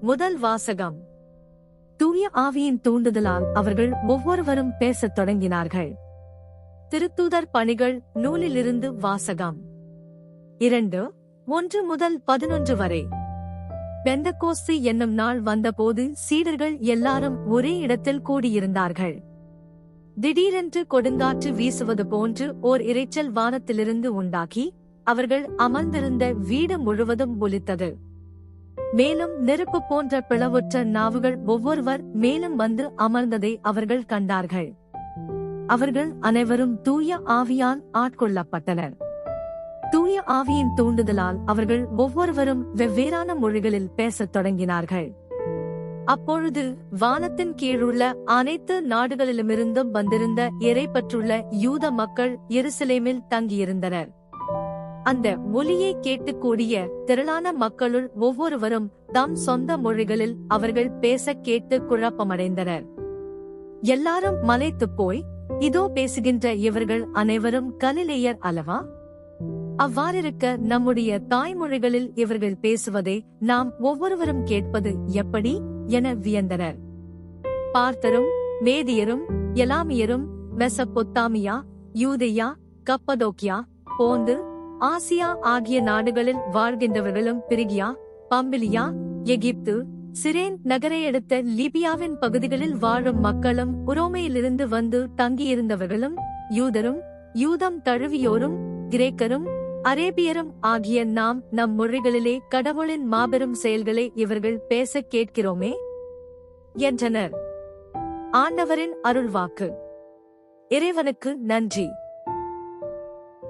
முதல் வாசகம். தூய ஆவியின் தூண்டுதலால் அவர்கள் ஒவ்வொருவரும் பேசத் தொடங்கினார்கள். திருத்தூதர் பணிகள் நூலிலிருந்து வாசகம். இரண்டு ஒன்று முதல் பதினொன்று வரை. பெந்தகோஸ்து என்னும் நாள் வந்தபோது சீடர்கள் எல்லாரும் ஒரே இடத்தில் கூடியிருந்தார்கள். திடீரென்று கொடுங்காற்று வீசுவது போன்று ஓர் இரைச்சல் வானத்திலிருந்து உண்டாகி அவர்கள் அமர்ந்திருந்த வீடு முழுவதும் ஒலித்தது. மேலும் நெருப்பு போன்ற பிளவுற்ற நாவுகள் ஒவ்வொருவர் மேலும் வந்து அமர்ந்ததை அவர்கள் கண்டார்கள். அவர்கள் அனைவரும் தூய ஆவியால் ஆட்கொள்ளப்பட்டனர். தூய ஆவியின் தூண்டுதலால் அவர்கள் ஒவ்வொருவரும் வெவ்வேறான மொழிகளில் பேசத் தொடங்கினார்கள். அப்பொழுது வானத்தின் கீழுள்ள அனைத்து நாடுகளிலுமிருந்தும் வந்திருந்த எரை பற்றுள்ள யூத மக்கள் எருசலேமில் தங்கியிருந்தனர். அந்த ஒலியை கேட்டுக்கூடிய திரளான மக்களுள் ஒவ்வொருவரும் தம் சொந்த மொழிகளில் அவர்கள் பேச கேட்டு குழப்பமடைந்தனர். எல்லாரும் மலைத்துப் போய் இதோ பேசுகின்ற இவர்கள் அனைவரும் கலிலேயர் அல்லவா? அவ்வாறிருக்க நம்முடைய தாய்மொழிகளில் இவர்கள் பேசுவதை நாம் ஒவ்வொருவரும் கேட்பது எப்படி? என வியந்தனர். பார்த்தரும் மேதியரும் எலாமியரும் மெசப்பொத்தாமியா யூதியா கப்பதோக்கியா போந்து ஆசியா ஆகிய நாடுகளில் வாழ்கின்றவர்களும் பிரிகியா பம்பிலியா எகிப்து சிரேன் நகரையடுத்த லிபியாவின் பகுதிகளில் வாழும் மக்களும் உரோமையிலிருந்து வந்து தங்கியிருந்தவர்களும் யூதரும் யூதம் தழுவியோரும் கிரேக்கரும் அரேபியரும் ஆகிய நாம் நம் மொழிகளிலே கடவுளின் மாபெரும் செயல்களை இவர்கள் பேசக் கேட்கிறோமே? என்றனர். ஆண்டவரின் அருள்வாக்கு. இறைவனுக்கு நன்றி.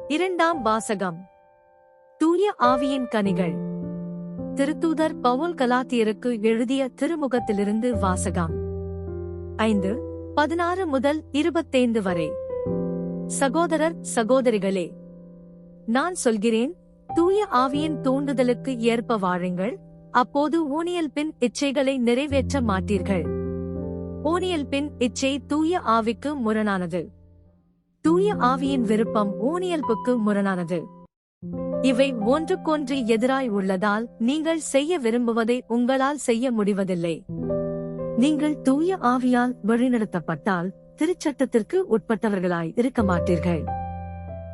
இரண்டாம் வாசகம். தூய ஆவியின் கனிகள். திருத்தூதர் பவுல் கலாத்தியருக்கு எழுதிய திருமுகத்திலிருந்து வாசகம். ஐந்து பதினாறு முதல் இருபத்தைந்து வரை. சகோதரர் சகோதரிகளே நான் சொல்கிறேன் தூய ஆவியின் தூண்டுதலுக்கு ஏற்ப வாழுங்கள். அப்போது ஊனியல் பின் இச்சைகளை நிறைவேற்ற மாட்டீர்கள். ஊனியல் பின் இச்சை தூய ஆவிக்கு முரணானது. தூய ஆவியின் விருப்பம் ஊனியல்புக்கு முரணானது. இவை ஒன்றுக்கொன்று எதிராய் உள்ளதால் நீங்கள் செய்ய விரும்புவதை உங்களால் செய்ய முடிவதில்லை. நீங்கள் தூய ஆவியால் வழிநடத்தப்பட்டால் திருச்சட்டத்திற்கு உட்பட்டவர்களாய் இருக்க மாட்டீர்கள்.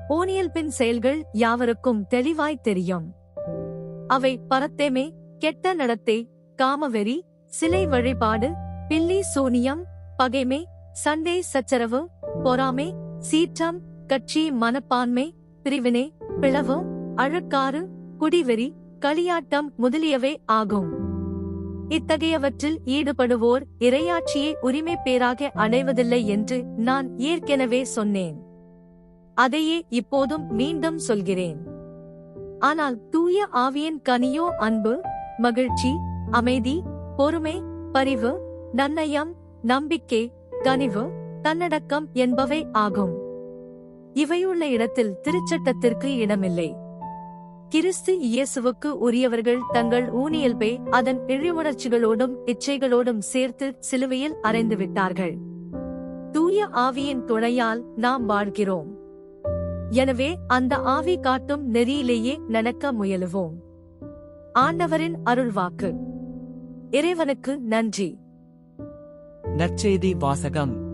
ஓனியல் பின் செயல்கள் யாவருக்கும் தெளிவாய் தெரியும். அவை பரத்தேமே கெட்ட நடத்தை காமவெறி சிலை வழிபாடு பில்லி சூனியம் பகைமை சண்டை சச்சரவு பொறாமை சீற்றம் கட்சி மனப்பான்மை பிரிவினை பிளவு அழுக்காறு குடிவெறி களியாட்டம் முதலியவை ஆகும். இத்தகையவற்றில் ஈடுபடுவோர் இரையாட்சியை உரிமை பேராக அடைவதில்லை என்று நான் ஏற்கனவே சொன்னேன். அதையே இப்போதும் மீண்டும் சொல்கிறேன். ஆனால் தூய ஆவியின் கனியோ அன்பு மகிழ்ச்சி அமைதி பொறுமை பரிவு நன்னயம் நம்பிக்கை கனிவு தன்னடக்கம் என்பவை ஆகும். இவையுள்ள இடத்தில் திருச்சட்டத்திற்கு இடமில்லை. கிறிஸ்து இயேசுவுக்கு உரியவர்கள் தங்கள் ஊனியல்பை அதன் இழிவுணர்ச்சிகளோடும் இச்சைகளோடும் சேர்த்து சிலுவையில் அறைந்து விட்டார்கள் தூய ஆவியின் துணையால் நாம் வாழ்கிறோம். எனவே அந்த ஆவி காட்டும் நெறியிலேயே நடக்க முயலுவோம். ஆண்டவரின் அருள்வாக்கு. இறைவனுக்கு நன்றி. நற்செய்தி வாசகம்.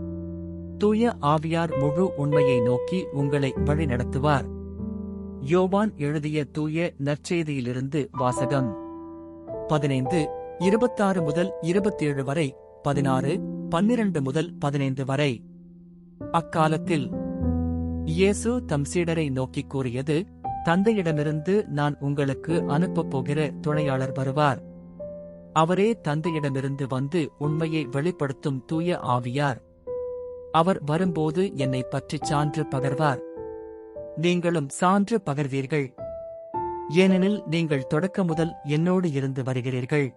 தூய ஆவியார் முழு உண்மையை நோக்கி உங்களை வழிநடத்துவார். யோவான் எழுதிய தூய நற்செய்தியிலிருந்து வாசகம். பதினைந்து இருபத்தாறு முதல் இருபத்தேழு வரை பதினாறு பன்னிரண்டு முதல் பதினைந்து வரை. அக்காலத்தில் இயேசு தம் சீடரை நோக்கிக் கூறியது தந்தையிடமிருந்து நான் உங்களுக்கு அனுப்பப் போகிற துணையாளர் வருவார். அவரே தந்தையிடமிருந்து வந்து உண்மையை வெளிப்படுத்தும் தூய ஆவியார். அவர் வரும்போது என்னை பற்றிச் சான்று பகர்வார். நீங்களும் சான்று பகர்வீர்கள். ஏனெனில் நீங்கள் தொடக்க முதல் என்னோடு இருந்து வருகிறீர்கள்.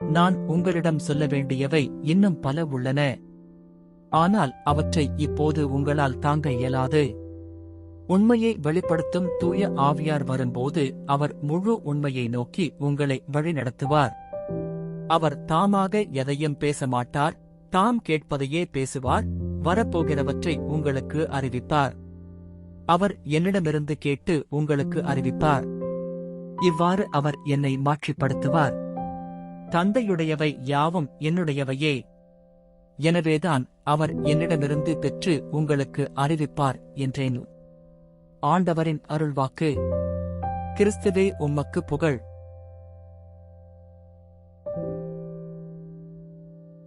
நான் உங்களிடம் சொல்ல வேண்டியவை இன்னும் பல உள்ளன. ஆனால் அவற்றை இப்போது உங்களால் தாங்க இயலாது. உண்மையை வெளிப்படுத்தும் தூய ஆவியார் வரும்போது அவர் முழு உண்மையை நோக்கி உங்களை வழிநடத்துவார். அவர் தாமாக எதையும் பேச மாட்டார் தாம் கேட்பதையே பேசுவார் வரப்போகிறவற்றை உங்களுக்கு அறிவிப்பார். அவர் என்னிடமிருந்து கேட்டு உங்களுக்கு அறிவிப்பார். இவ்வாறு அவர் என்னை மாற்றிப்படுத்துவார். தந்தையுடையவை யாவும் என்னுடையவையே. எனவேதான் அவர் என்னிடமிருந்து பெற்று உங்களுக்கு அறிவிப்பார் என்றேன். ஆண்டவரின் அருள்வாக்கு. கிறிஸ்துவே உம்மக்கு புகழ்.